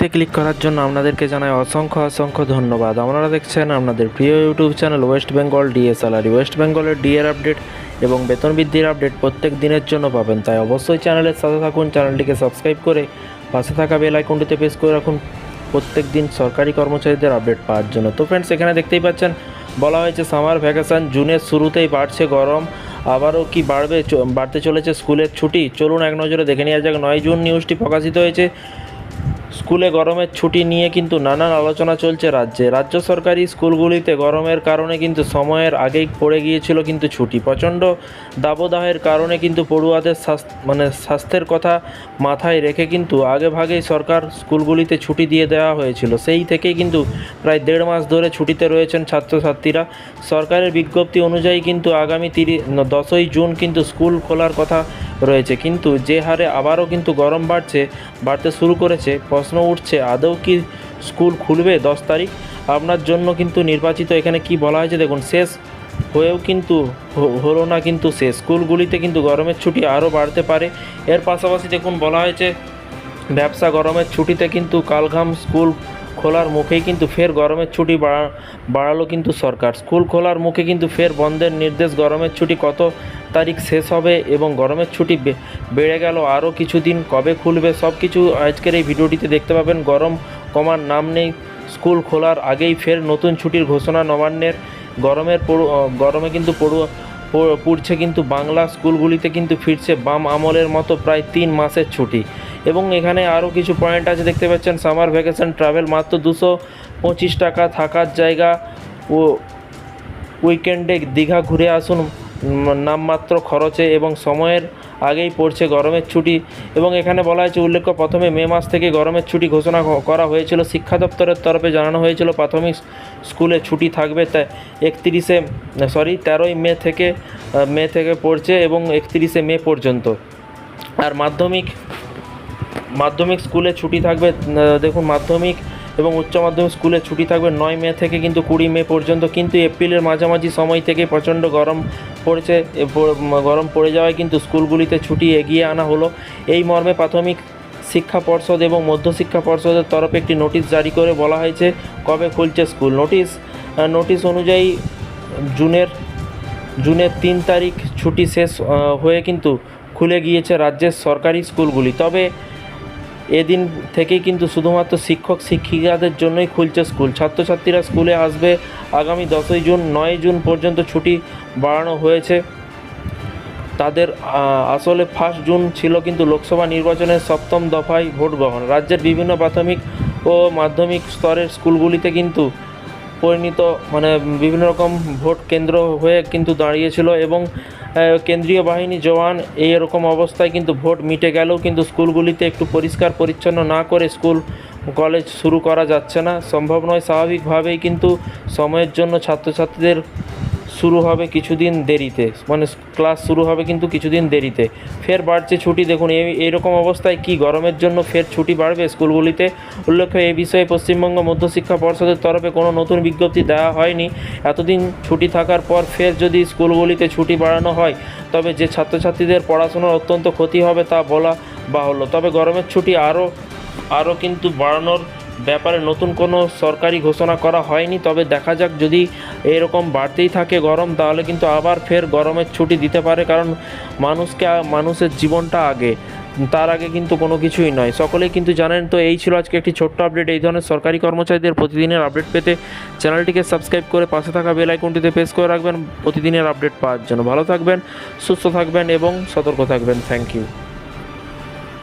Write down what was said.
তে ক্লিক করার জন্য আপনাদেরকে জানাই অসংখ্য অসংখ্য ধন্যবাদ। আপনারা দেখছেন আপনাদের প্রিয় YouTube channel West Bengal DSLR. West বেঙ্গলের ডিএর আপডেট এবং বেতন বৃদ্ধির আপডেট প্রত্যেক দিনের জন্য পাবেন। তাই অবশ্যই চ্যানেলের সাথে থাকুন, চ্যানেলটিকে সাবস্ক্রাইব করে পাশে থাকা বেল আইকনটিতে প্রেস করে রাখুন। প্রত্যেক দিন সরকারি কর্মচারীদের আপডেট পাওয়ার জন্য। তো ফ্রেন্ডস এখানে দেখতেই পাচ্ছেন, বলা হয়েছে সামার ভ্যাকেশন জুনের শুরুতেই বাড়ছে গরম। আবারও কি বাড়বে বাড়তে চলেছে স্কুলের ছুটি? চলুন এক নজরে দেখে নেওয়া যাক। নয় জুন নিউজটি প্রকাশিত হয়েছে। স্কুলে গরমের ছুটি নিয়ে কিন্তু নানান আলোচনা চলছে রাজ্যে। রাজ্য সরকারি স্কুলগুলিতে গরমের কারণে কিন্তু সময়ের আগেই পড়ে গিয়েছিল কিন্তু ছুটি। প্রচণ্ড দাবদাহের কারণে কিন্তু পড়ুয়াদের মানে স্বাস্থ্যের কথা মাথায় রেখে কিন্তু আগে ভাগেই সরকার স্কুলগুলিতে ছুটি দিয়ে দেওয়া হয়েছিল। সেই থেকেই কিন্তু প্রায় দেড় মাস ধরে ছুটিতে রয়েছেন ছাত্রছাত্রীরা। সরকারের বিজ্ঞপ্তি অনুযায়ী কিন্তু আগামী তিরিশ দশই জুন কিন্তু স্কুল খোলার কথা রয়েছে। কিন্তু যে হারে আবারও কিন্তু গরম বাড়ছে, বাড়তে শুরু করেছে প্রশ্ন উঠছে, আদৌ কি স্কুল খুলবে দশ তারিখ? আপনার জন্য কিন্তু নির্বাচিত এখানে কি বলা হয়েছে? দেখুন, শেষ হয়েও কিন্তু হলো না কিন্তু শেষ। স্কুলগুলিতে কিন্তু গরমের ছুটি আরও বাড়তে পারে। এর পাশাপাশি দেখুন, বলা হয়েছে, ব্যবসা গরমের ছুটিতে কিন্তু কালঘাম স্কুল খোলার মুখেই কিন্তু ফের গরমের ছুটি বাড়া- বাড়ালো কিন্তু সরকার। স্কুল খোলার মুখে কিন্তু ফের বন্ধের নির্দেশ, গরমের ছুটি কত তারিখ শেষ হবে এবং গরমের ছুটি বেড়ে গেল আরও কিছুদিন কবে খুলবে সব কিছু আজকের এই ভিডিওটিতে দেখতে পাবেন। গরম কমার নাম নেই। স্কুল খোলার আগেই ফের নতুন ছুটির ঘোষণা নবান্নের। গরমের গরমে কিন্তু পড়ুয়া পুড়ছে কিন্তু বাংলা। স্কুলগুলিতে কিন্তু ফিরছে বাম আমলের মতো প্রায় তিন মাসের ছুটি। এবং এখানে আরও কিছু পয়েন্ট আছে, দেখতে পাচ্ছেন সামার ভ্যাকেশন ট্রাভেল মাত্র দুশো পঁচিশ টাকা থাকার জায়গা। ও উইকেন্ডে দীঘা ঘুরে আসুন নামমাত্র খরচে এবং সময়ের আগেই পড়ছে গরমের ছুটি। এবং এখানে বলা হয়েছে, উল্লেখ্য, প্রথমে মে মাস থেকে গরমের ছুটি ঘোষণা করা হয়েছিল। শিক্ষা দপ্তরের তরফে জানানো হয়েছিল, প্রাথমিক স্কুলে ছুটি থাকবে তা একত্রিশে সরি তেরোই মে থেকে মে থেকে পড়ছে এবং একত্রিশে মে পর্যন্ত। আর মাধ্যমিক মাধ্যমিক স্কুলে ছুটি থাকবে দেখুন মাধ্যমিক এবং উচ্চ মাধ্যমিক স্কুলে ছুটি থাকবে নয় মে থেকে কিন্তু কুড়ি মে পর্যন্ত, কিন্তু এপ্রিলের মাঝামাঝি সময় থেকে প্রচণ্ড গরম পড়েছে গরম পড়ে যাওয়ায় কিন্তু স্কুলগুলিতে ছুটি এগিয়ে আনা হলো। এই মর্মে প্রাথমিক শিক্ষা পর্ষদ এবং মধ্যশিক্ষা পর্ষদের তরফে একটি নোটিশ জারি করে বলা হয়েছে কবে খুলছে স্কুল। নোটিশ নোটিশ অনুযায়ী জুনের জুনের তিন তারিখ ছুটি শেষ হয়ে কিন্তু খুলে গিয়েছে রাজ্যের সরকারি স্কুলগুলি। তবে এদিন থেকেই কিন্তু শুধুমাত্র শিক্ষক শিক্ষিকাদের জন্যই খুলছে স্কুল। ছাত্রছাত্রীরা স্কুলে আসবে আগামী দশই জুন নয় জুন পর্যন্ত ছুটি বাড়ানো হয়েছে। তাদের আসলে ফার্স্ট জুন ছিল কিন্তু লোকসভা নির্বাচনের সপ্তম দফায় ভোট গ্রহণ। রাজ্যের বিভিন্ন প্রাথমিক ও মাধ্যমিক স্তরের স্কুলগুলিতে কিন্তু পরিণত মানে বিভিন্ন রকম ভোট কেন্দ্র হয়ে কিন্তু দাঁড়িয়েছিল এবং কেন্দ্রীয় বাহিনী জওয়ান, এই রকম অবস্থায় কিন্তু ভোট মিটে গেলেও কিন্তু স্কুলগুলিতে একটু পরিষ্কার পরিচ্ছন্ন না করে স্কুল, কলেজ শুরু করা যাচ্ছে না। সম্ভব নয়, স্বাভাবিকভাবেই কিন্তু সময়ের জন্য ছাত্রছাত্রীদের শুরু হবে কিছুদিন দেরিতে। মানে ক্লাস শুরু হবে কিন্তু কিছুদিন দেরিতে। ফের বাড়ছে ছুটি। দেখুন, এই, এইরকম অবস্থায় কি গরমের জন্য ফের ছুটি বাড়বে? স্কুলগুলিতে উল্লেখ্য, এই বিষয়ে পশ্চিমবঙ্গ মধ্যশিক্ষা পর্ষদের তরফে কোনো নতুন বিজ্ঞপ্তি দেওয়া হয়নি। এতদিন ছুটি থাকার পর ফের যদি স্কুলগুলিতে ছুটি বাড়ানো হয়, তবে যে ছাত্রছাত্রীদের পড়াশোনার অত্যন্ত ক্ষতি হবে তা বলা বাহুল্য। তবে গরমের ছুটি আরও আরও কিন্তু বাড়ানোর ব্যাপারে নতুন কোনো সরকারি ঘোষণা করা হয়নি, তবে দেখা যাক যদি এরকম বাড়তেই থাকে গরম, তাহলে কিন্তু আবার ফের গরমের ছুটি দিতে পারে, কারণ মানুষকে মানুষের জীবনটা আগে। তার আগে কিন্তু কোনো কিছুই নয়। সকলেই কিন্তু জানেন, তো এই ছিল আজকে একটি ছোট্ট আপডেট এই ধরনের সরকারি কর্মচারীদের প্রতিদিনের আপডেট পেতে চ্যানেলটিকে সাবস্ক্রাইব করে পাশে থাকা বেল আইকনটিতে প্রেস করে রাখবেন। প্রতিদিনের আপডেট পাওয়ার জন্য। ভালো থাকবেন, সুস্থ থাকবেন এবং সতর্ক থাকবেন। Thank you